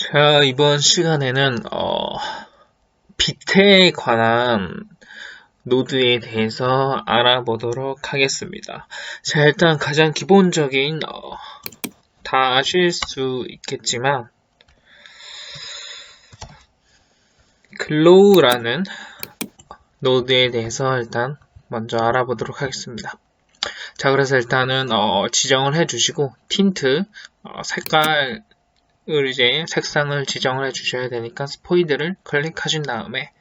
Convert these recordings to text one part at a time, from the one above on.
자, 이번 시간에는, 어, 빛에 관한 노드에 대해서 알아보도록 하겠습니다. 자, 일단 가장 기본적인, 어, 다 아실 수 있겠지만, 글로우라는 노드에 대해서 일단 먼저 알아보도록 하겠습니다. 자, 그래서 일단은, 어, 지정을 해주시고, 틴트, 어, 색깔, 을 이제 색상을 지정을 해 주셔야 되니까 스포이드를 클릭하신 다음에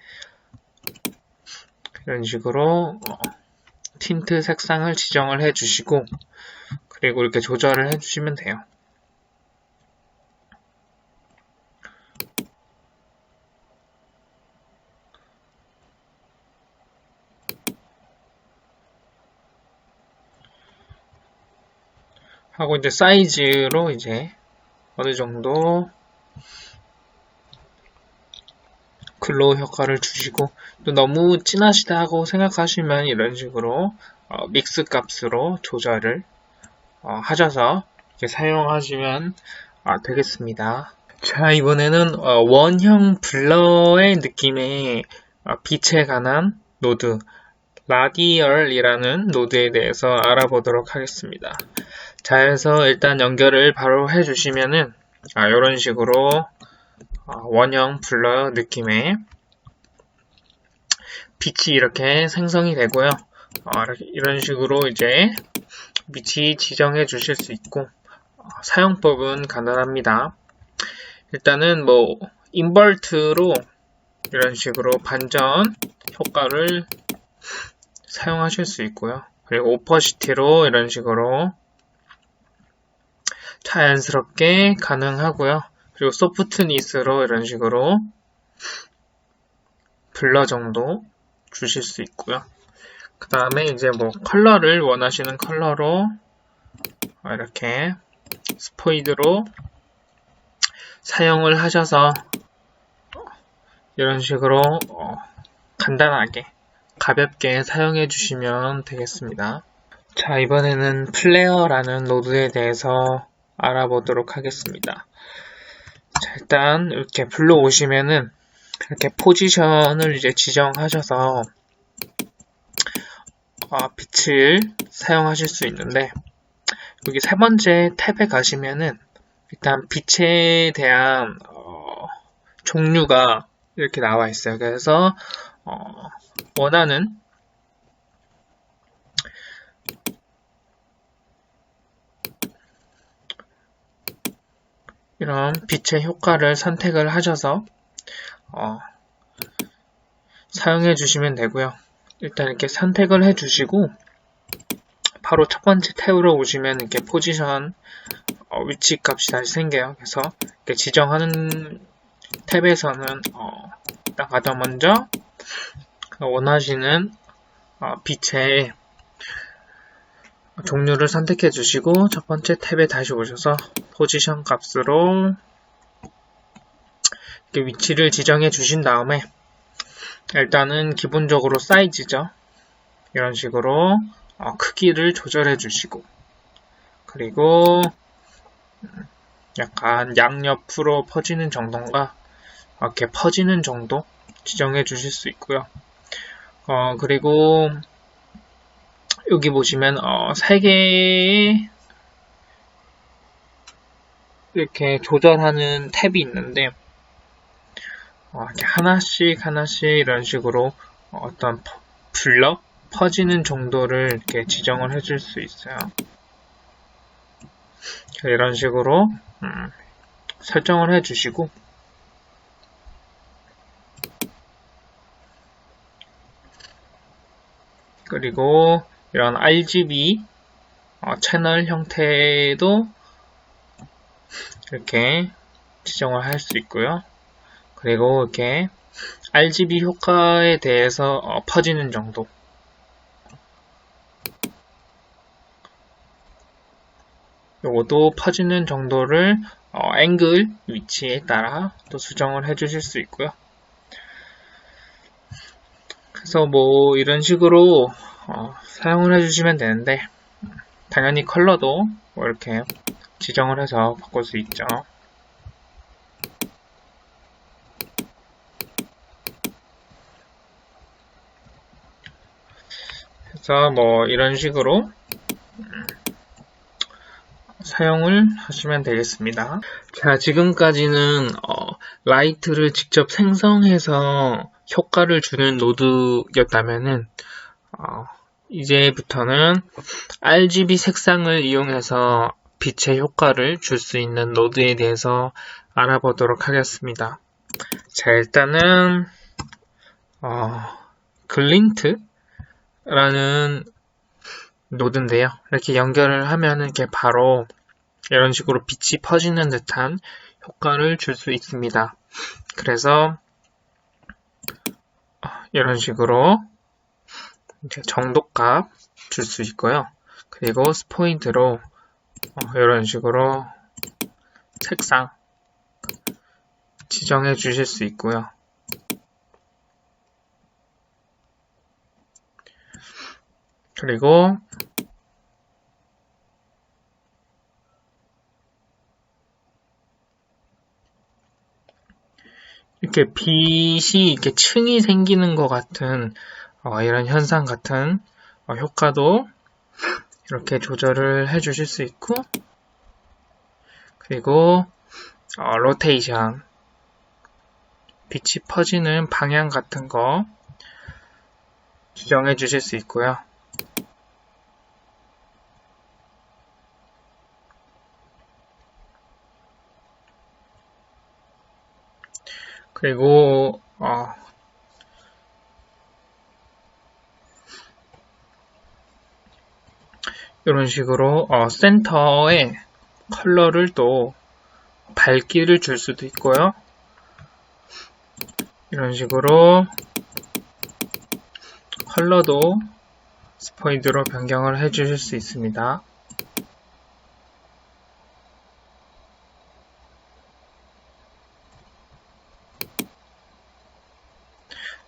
이런 식으로 어, 틴트 색상을 지정을 해 주시고 그리고 이렇게 조절을 해 주시면 돼요. 하고 이제 사이즈로 이제 어느 정도 글로우 효과를 주시고 또 너무 진하시다고 생각하시면 이런 식으로 어, 믹스 값으로 조절을 어, 하셔서 사용하시면 아, 되겠습니다. 자 이번에는 어, 원형 블러의 느낌의 어, 빛에 관한 노드 라디얼이라는 노드에 대해서 알아보도록 하겠습니다. 자, 해서 일단 연결을 바로 해주시면은, 아, 이런 식으로, 아, 원형 블러 느낌의 빛이 이렇게 생성이 되고요. 아, 이런 식으로 이제 빛이 지정해 주실 수 있고, 아, 사용법은 간단합니다. 일단은 뭐, 인버트로 이런 식으로 반전 효과를 사용하실 수 있고요. 그리고 오퍼시티로 이런 식으로 자연스럽게 가능하고요. 그리고 소프트 니스로 이런 식으로 블러 정도 주실 수 있고요. 그 다음에 이제 뭐 컬러를 원하시는 컬러로 이렇게 스포이드로 사용을 하셔서 이런 식으로 어, 간단하게 가볍게 사용해 주시면 되겠습니다. 자 이번에는 플레어라는 노드에 대해서 알아보도록 하겠습니다. 자, 일단 이렇게 불러오시면은 이렇게 포지션을 이제 지정하셔서 어, 빛을 사용하실 수 있는데 여기 세 번째 탭에 가시면은 일단 빛에 대한 어, 종류가 이렇게 나와 있어요. 그래서 어, 원하는 이런 빛의 효과를 선택을 하셔서 어, 사용해 주시면 되고요. 일단 이렇게 선택을 해 주시고 바로 첫 번째 탭으로 오시면 이렇게 포지션 어, 위치 값이 다시 생겨요. 그래서 이렇게 지정하는 탭에서는 어, 가장 먼저 원하시는 어, 빛의 종류를 선택해 주시고 첫 번째 탭에 다시 오셔서 포지션 값으로 위치를 지정해 주신 다음에 일단은 기본적으로 사이즈죠. 이런 식으로 어, 크기를 조절해 주시고 그리고 약간 양옆으로 퍼지는 정도인가 이렇게 퍼지는 정도 지정해 주실 수 있고요. 어, 그리고 여기 보시면 어, 3개의 이렇게 조절하는 탭이 있는데 어, 하나씩 하나씩 이런 식으로 어떤 블럭 퍼지는 정도를 이렇게 지정을 해줄 수 있어요. 이런 식으로 음, 설정을 해주시고 그리고 이런 RGB 어, 채널 형태도 이렇게 지정을 할 수 있고요. 그리고 이렇게 RGB 효과에 대해서 어, 퍼지는 정도 요것도 퍼지는 정도를 어, 앵글 위치에 따라 또 수정을 해 주실 수 있고요. 그래서 뭐 이런 식으로 어, 사용을 해주시면 되는데 당연히 컬러도 뭐 이렇게 지정을 해서 바꿀 수 있죠. 그래서 뭐 이런 식으로 사용을 하시면 되겠습니다. 자, 지금까지는 어, 라이트를 직접 생성해서 효과를 주는 노드였다면은 어, 이제부터는 RGB 색상을 이용해서 빛의 효과를 줄 수 있는 노드에 대해서 알아보도록 하겠습니다. 자, 일단은 어, 글린트라는 노드인데요. 이렇게 연결을 하면 이렇게 바로 이런 식으로 빛이 퍼지는 듯한 효과를 줄 수 있습니다. 그래서 이런 식으로 정도값 줄 수 있고요. 그리고 스포인트로 이런 식으로 색상 지정해 주실 수 있고요. 그리고 이렇게 빛이 이렇게 층이 생기는 것 같은 어, 이런 현상 같은 어, 효과도 이렇게 조절을 해 주실 수 있고 그리고 어, 로테이션 빛이 퍼지는 방향 같은 거 지정해 주실 수 있고요. 그리고 어, 이런 식으로 어, 센터에 컬러를 또 밝기를 줄 수도 있고요. 이런 식으로 컬러도 스포이드로 변경을 해 주실 수 있습니다.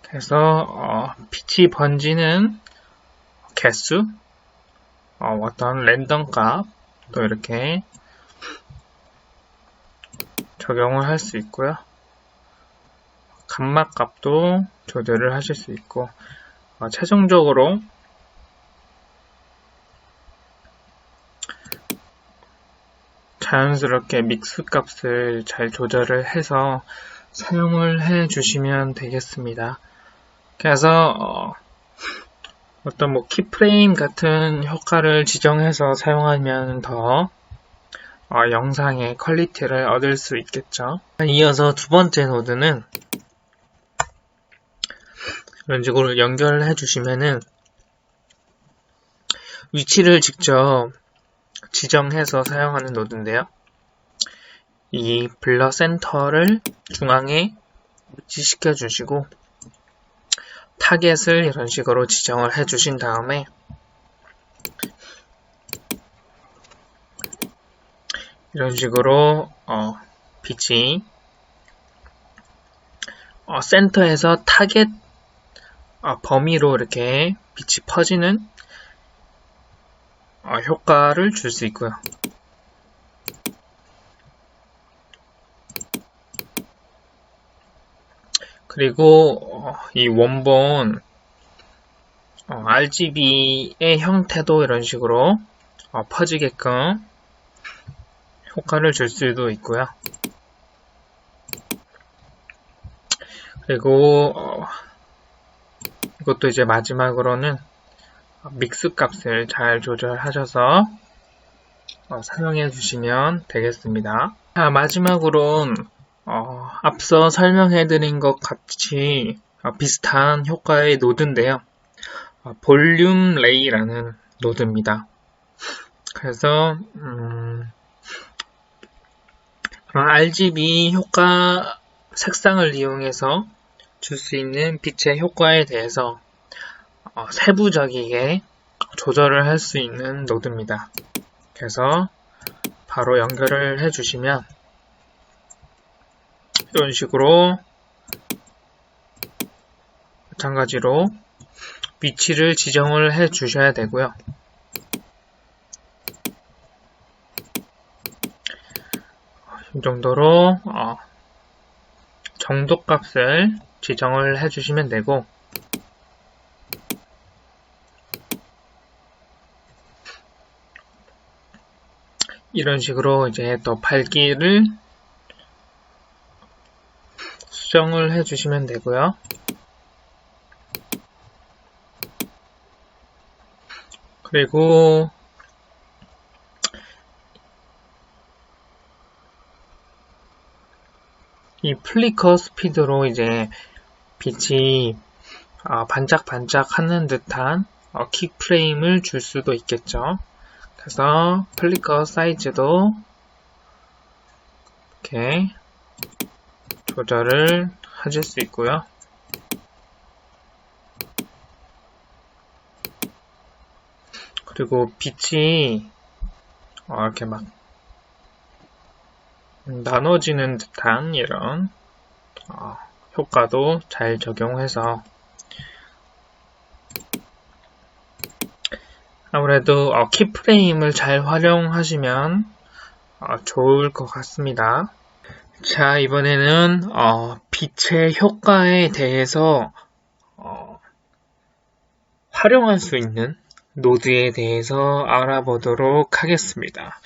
그래서 어, 빛이 번지는 개수, 어, 어떤 랜덤 값도 이렇게 적용을 할 수 있고요. 감막 값도 조절을 하실 수 있고 어, 최종적으로 자연스럽게 믹스 값을 잘 조절을 해서 사용을 해 주시면 되겠습니다. 그래서 어, 떤 뭐 키프레임 같은 효과를 지정해서 사용하면 더 어, 영상의 퀄리티를 얻을 수 있겠죠. 이어서 두 번째 노드는 이런 식으로 연결을 해주시면은 위치를 직접 지정해서 사용하는 노드인데요. 이 블러 센터를 중앙에 위치시켜 주시고 타겟을 이런 식으로 지정을 해 주신 다음에 이런 식으로 어, 빛이 어, 센터에서 타겟 어, 범위로 이렇게 빛이 퍼지는 어, 효과를 줄 수 있고요. 그리고 어, 이 원본 어, RGB의 형태도 이런 식으로 어, 퍼지게끔 효과를 줄 수도 있고요. 그리고 어, 이것도 이제 마지막으로는 믹스 값을 잘 조절하셔서 어, 사용해 주시면 되겠습니다. 자, 마지막으로는 어, 앞서 설명해드린 것 같이 어, 비슷한 효과의 노드인데요. 어, 볼륨 레이라는 노드입니다. 그래서 음, RGB 효과 색상을 이용해서 줄 수 있는 빛의 효과에 대해서 어, 세부적이게 조절을 할 수 있는 노드입니다. 그래서 바로 연결을 해주시면 이런 식으로 마찬가지로 위치를 지정을 해 주셔야 되고요. 이 정도로 어, 정도 값을 지정을 해 주시면 되고 이런 식으로 이제 또 밝기를 수정을 해주시면 되고요. 그리고 이 플리커 스피드로 이제 빛이 어, 반짝반짝 하는 듯한 어, 킥 프레임을 줄 수도 있겠죠. 그래서 플리커 사이즈도 이렇게 조절을 하실 수 있고요. 그리고 빛이 어, 이렇게 막 나눠지는 듯한 이런 어, 효과도 잘 적용해서 아무래도 어, 키프레임을 잘 활용하시면 어, 좋을 것 같습니다. 자 이번에는 어, 빛의 효과에 대해서 어, 활용할 수 있는 노드에 대해서 알아보도록 하겠습니다.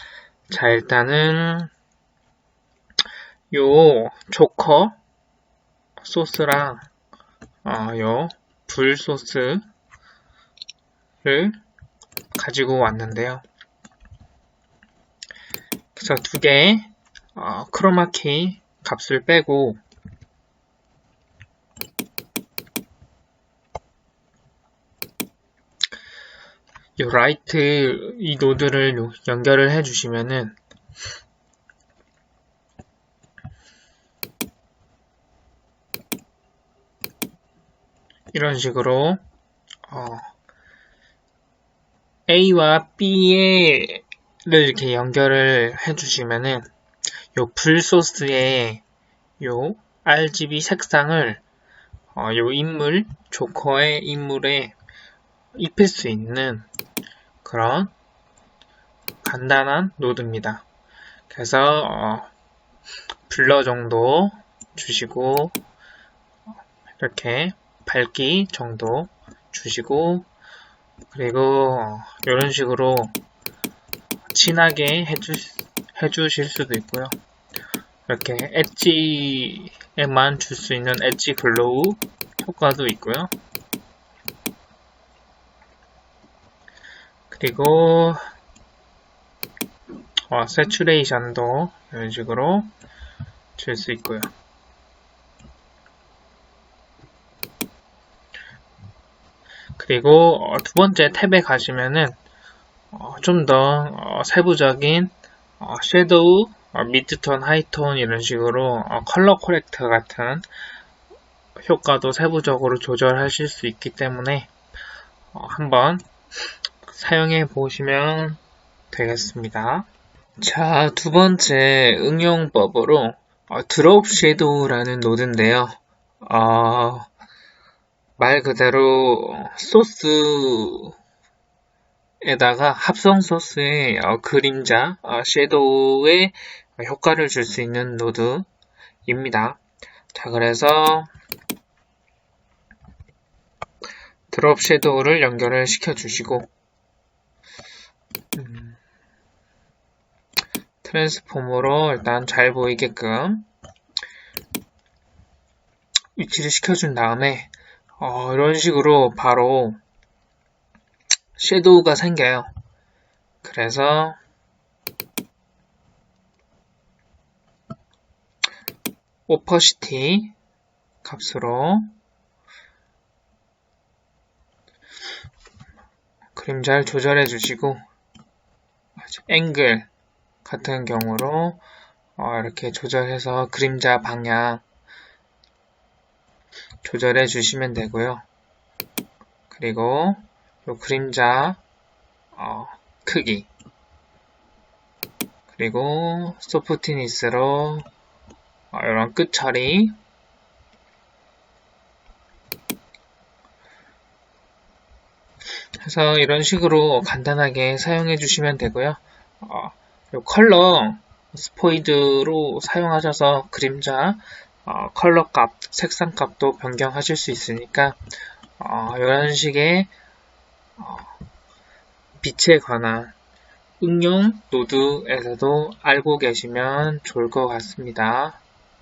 자 일단은 요 조커 소스랑 어, 요 불 소스를 가지고 왔는데요. 그래서 두 개의 어, 크로마키 값을 빼고. 이 라이트 이 노드를 연결을 해 주시면은 이런 식으로 어, A와 B를 이렇게 연결을 해주시면은 요 불소스의 요 RGB 색상을 어, 요 인물 조커의 인물에 입힐 수 있는 그런 간단한 노드입니다. 그래서 어, 블러 정도 주시고 이렇게 밝기 정도 주시고 그리고 이런 식으로 진하게 해주, 해주실 수도 있고요. 이렇게 엣지에만 줄 수 있는 엣지 글로우 효과도 있고요. 그리고 어, 세츄레이션도 이런 식으로 줄 수 있고요. 그리고 어, 두 번째 탭에 가시면은 어, 좀더 어, 세부적인 섀도우, 미드톤, 하이톤 이런 식으로 컬러 코렉터 같은 효과도 세부적으로 조절하실 수 있기 때문에 한번 사용해 보시면 되겠습니다. 자, 두 번째 응용법으로 드롭 섀도우라는 노드인데요. 어, 말 그대로 소스 에다가 합성 소스의 어, 그림자, 어, 섀도우의 효과를 줄 수 있는 노드입니다. 자, 그래서 드롭 섀도우를 연결을 시켜주시고 음, 트랜스폼으로 일단 잘 보이게끔 위치를 시켜준 다음에 어, 이런 식으로 바로 섀도우가 생겨요. 그래서 오퍼시티 값으로 그림자를 조절해 주시고 앵글 같은 경우로 어, 이렇게 조절해서 그림자 방향 조절해 주시면 되고요. 그리고 이 그림자 어, 크기 그리고 소프트니스로 어, 이런 끝 처리 해서 이런 식으로 간단하게 사용해 주시면 되고요. 어, 컬러 스포이드로 사용하셔서 그림자 어, 컬러 값, 색상 값도 변경하실 수 있으니까 어, 이런 식의 어, 빛에 관한 응용 노드에서도 알고 계시면 좋을 것 같습니다.